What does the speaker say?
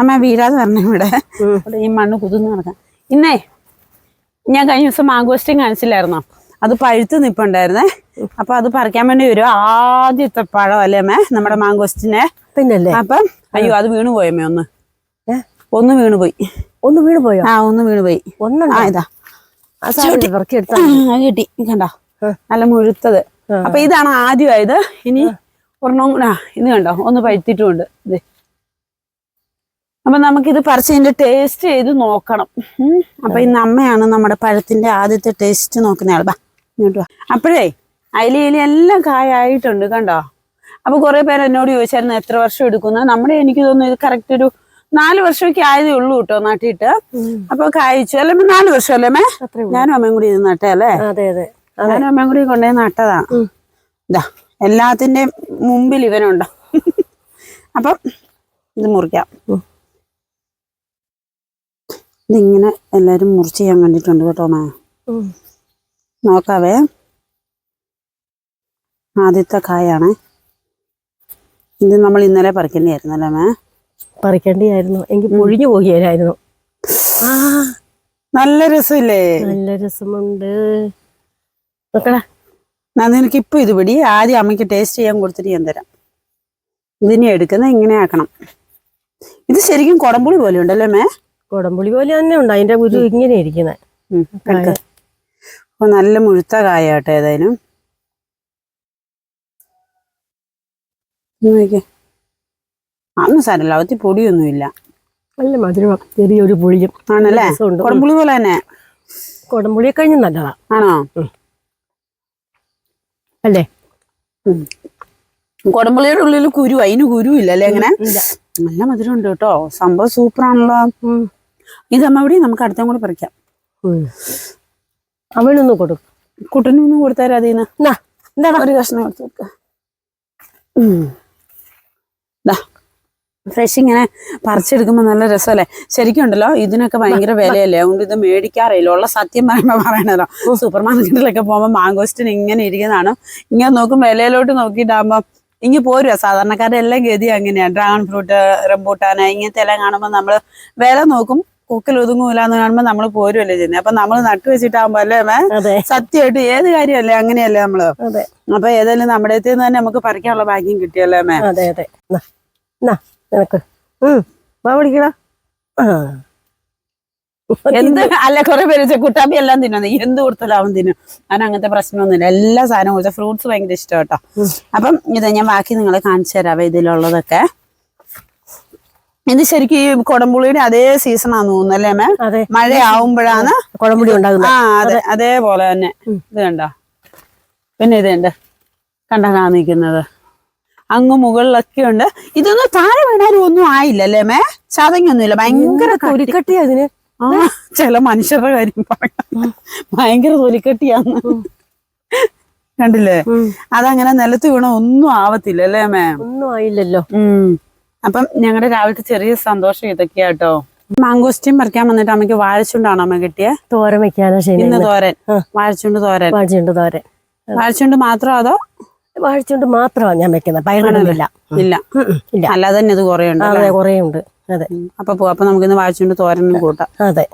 അമ്മ വീഴാതെ വരണം ഇവിടെ. ഇവിടെ ഈ മണ്ണ് കുതിർന്ന് നടക്കാം ഇന്നേ ഞാൻ കഴിഞ്ഞ ദിവസം മാങ്കോസ്റ്റിങ് കാണിച്ചില്ലായിരുന്നോ? അത് പഴുത്ത് നിപ്പുണ്ടായിരുന്നേ. അപ്പൊ അത് പറിക്കാൻ വേണ്ടി വരും ആദ്യത്തെ പഴം അല്ലേ അമ്മേ? നമ്മുടെ മാങ്കോസ്റ്റിനെ. പിന്നല്ലേ? അപ്പം അയ്യോ അത് വീണു പോയമ്മേ ഒന്ന്. ഒന്ന് വീണു പോയി. ഒന്ന് വീണ് പോയോ? ആ ഒന്ന് വീണു പോയി. ഒന്നുണ്ടോ? ഇതാ. കിട്ടി. കണ്ടോ? നല്ല മുഴുത്തത്. അപ്പൊ ഇതാണ് ആദ്യമായത്. ഇനി ഒരെണ്ണം കൂടെ- ഇത് കണ്ടോ? ഒന്ന് പഴുത്തിട്ടുമുണ്ട് ഇത്. അപ്പൊ നമുക്കിത് പറിച്ച് ഇതിന്റെ ടേസ്റ്റ് ചെയ്ത് നോക്കണം. അപ്പൊ ഇന്ന് അമ്മയാണ് നമ്മുടെ പഴത്തിന്റെ ആദ്യത്തെ ടേസ്റ്റ് നോക്കുന്ന ആൾ ബാ ഇങ്ങോട്ട് വാ. അപ്പോഴേ അതിൽ ഇല എല്ലാം കായായിട്ടുണ്ട് കണ്ടോ? അപ്പൊ കുറെ പേര് എന്നോട് ചോദിച്ചായിരുന്നു എത്ര വർഷം എടുക്കുന്ന. നമ്മുടെ എനിക്ക് തോന്നുന്നു ഇത് കറക്റ്റ് ഒരു നാല് വർഷമൊക്കെ ആയതേ ഉള്ളൂ കേട്ടോ നട്ടിട്ട്. അപ്പൊ കായ്ച്ചു. അല്ലേ നാല് വർഷം അല്ലേ മേ ഞാനും അമ്മയും കൂടി ഇത് നട്ടേ അല്ലേ? അതെ അതെ. ഞാനും അമ്മയും കൂടി കൊണ്ടേ നട്ടതാ. ഇതാ എല്ലാത്തിന്റെ മുമ്പിൽ ഇവനുണ്ടോ? അപ്പം ഇത് മുറിക്കാം. ഇതിങ്ങനെ എല്ലാരും മുറിച്ച് ചെയ്യാൻ കണ്ടിട്ടുണ്ട് കേട്ടോ മാ. നോക്കാവേ. ആദ്യത്തെ കായാണ്. ഇത് നമ്മൾ ഇന്നലെ പറിക്കേണ്ടിയായിരുന്നു അല്ലേ മേ പറിക്കേണ്ടിയായിരുന്നു എനിക്ക് പൊഴിഞ്ഞു പോകിയായിരുന്നു നല്ല രസമില്ലേ? നല്ല രസമുണ്ട്. നോക്കടാ. നിനക്ക് ഇപ്പൊ ഇത് പിടി. ആദ്യം അമ്മയ്ക്ക് ടേസ്റ്റ് ചെയ്യാൻ കൊടുത്തിട്ട് ഞാൻ തരാം. ഇതിനെ എടുക്കുന്ന ഇങ്ങനെ ആക്കണം. ഇത് ശരിക്കും കുടംപുളി പോലെ ഉണ്ടല്ലേ മേ കുടംപുളി പോലെ തന്നെ ഉണ്ട്. അതിന്റെ ഗുരു ഇങ്ങനെ ഇരിക്കുന്നത്. അപ്പൊ നല്ല മുഴുത്ത കായ കേട്ടോ ഏതായാലും. അന്ന് സാരല്ല അവത്തി പൊടിയൊന്നുമില്ല. നല്ല മധുരം ചെറിയൊരു പുളിയും. ആണല്ലേ. കുടംപുളി പോലെ തന്നെ. കുടംപുളിയെ കഴിഞ്ഞ് നല്ലതാ. ആണോ? അല്ലേ? കുടംപുളിയുടെ ഉള്ളിൽ കുരു അതിന് കുരു ഇല്ലല്ലേ ഇല്ല. നല്ല മധുരം ഉണ്ട് കേട്ടോ. സംഭവം ഉം. ഇത് അമ്മ നമുക്ക് അടുത്തും കൂടെ പറിക്കാം. അവനൊന്ന് കൊടുക്കും. കുട്ടനൊന്നും കൊടുത്താലും അതിൽ എന്താണ് ഒരു കഷ്ണം കൊടുത്തു ഫ്രഷ് ഇങ്ങനെ പറിച്ചെടുക്കുമ്പോ നല്ല രസമല്ലേ ശരിക്കും ഉണ്ടല്ലോ ഇതിനൊക്കെ ഭയങ്കര വിലയല്ലേ? അതുകൊണ്ട് ഇത് മേടിക്കാറില്ല. ഉള്ള സത്യം പറയുമ്പോ പറയണല്ലോ. സൂപ്പർ മാർക്കറ്റിലൊക്കെ പോകുമ്പോ മാങ്കോസ്റ്റിന് ഇങ്ങനെ ഇരിക്കുന്നതാണ്. ഇങ്ങനെ നോക്കും വിലയിലോട്ട് നോക്കിയിട്ടാകുമ്പോ ഇങ്ങനെ പോരുക സാധാരണക്കാരുടെ എല്ലാം ഗതി അങ്ങനെയാണ് ഡ്രാഗൺ ഫ്രൂട്ട് റംബൂട്ടാന ഇങ്ങനത്തെ എല്ലാം കാണുമ്പോൾ നമ്മൾ വില നോക്കും. കൊക്കിൽ ഒതുങ്ങൂല എന്ന് കാണുമ്പോ നമ്മൾ പോരുമല്ലേ ചെയ്യുന്നത് അപ്പൊ നമ്മൾ നട്ടു വെച്ചിട്ടാകുമ്പോ അല്ലേ മേ? സത്യമായിട്ട് ഏത് കാര്യമല്ലേ അങ്ങനെയല്ലേ നമ്മൾ? അപ്പൊ ഏതായാലും നമ്മുടെ അടുത്ത് തന്നെ നമുക്ക് പറിക്കാനുള്ള ഭാഗ്യം കിട്ടിയല്ലേ മേ? അതെ നിനക്ക്. വിളിക്കടാ എന്ത്? അല്ല കുറെ പേര് കുട്ടാപ്പി എല്ലാം തിന്നുന്നത് എന്ത് കൊടുത്താലും അവൻ തിന്നും. അവൻ അങ്ങനത്തെ പ്രശ്നമൊന്നുമില്ല. എല്ലാ സാധനവും കൊടുത്താൽ ഫ്രൂട്ട്സ് ഭയങ്കര ഇഷ്ടം കേട്ടോ. അപ്പം ഇത് ഞാൻ ബാക്കി നിങ്ങളെ കാണിച്ചു തരാവേ ഇതിലുള്ളതൊക്കെ. ഇത് ശരിക്കും ഈ കൊടംപുളിയുടെ അതേ സീസൺ ആണെന്ന് തോന്നുന്നു അല്ലേ മാം അതെ. മഴ ആവുമ്പോഴാണ് കൊടംപുളി ഉണ്ടാകുന്നത് ആ അതെ. അതേപോലെ തന്നെ. ഇത് കണ്ടോ? പിന്നെ ഇത് ഉണ്ട് കണ്ട കാണിക്കുന്നത് അങ്ങ് മുകളിലൊക്കെ ഉണ്ട്. ഇതൊന്നും താഴെ വീണാലും ഒന്നും ആയില്ല അല്ലേ മേ ചതങ്ങൊന്നുമില്ല ഭയങ്കര കട്ടി. തൊലിക്കട്ടി അതിന് ആ ചില മനുഷ്യരുടെ കാര്യം പറയാം. ഭയങ്കര തൊലിക്കട്ടിയാന്ന്. കണ്ടില്ലേ? അതങ്ങനെ നിലത്ത് വീണ ഒന്നും ആവത്തില്ല അല്ലേ മേ ഒന്നും ആയില്ലല്ലോ. ഉം. അപ്പം ഞങ്ങളുടെ രാവിലത്തെ ചെറിയ സന്തോഷം ഇതൊക്കെയാ കേട്ടോ മാങ്കോസ്റ്റീൻ പറിക്കാൻ വന്നിട്ട് അമ്മയ്ക്ക് വാഴച്ചുണ്ടാണോ അമ്മ കിട്ടിയ? തോരൻ വെക്കാനോ ശരി. ഇന്ന് തോരൻ. വാഴച്ചുണ്ട് തോരൻ. വാഴച്ചുണ്ട് തോരൻ. വാഴച്ചുണ്ട് മാത്രം അതോ? വാഴച്ചുണ്ട് മാത്രമാണ് ഞാൻ വെക്കുന്നത്. പയറിടുന്നില്ല ഇല്ല. ഇല്ല. അല്ലാതെ തന്നെ ഇത് കുറേ ഉണ്ട് അതെ കുറേ ഉണ്ട്. അതെ. അപ്പൊ പോ അപ്പൊ നമുക്കിന്ന് വാഴച്ചുണ്ട് തോരനും കൂട്ടാം. അതെ.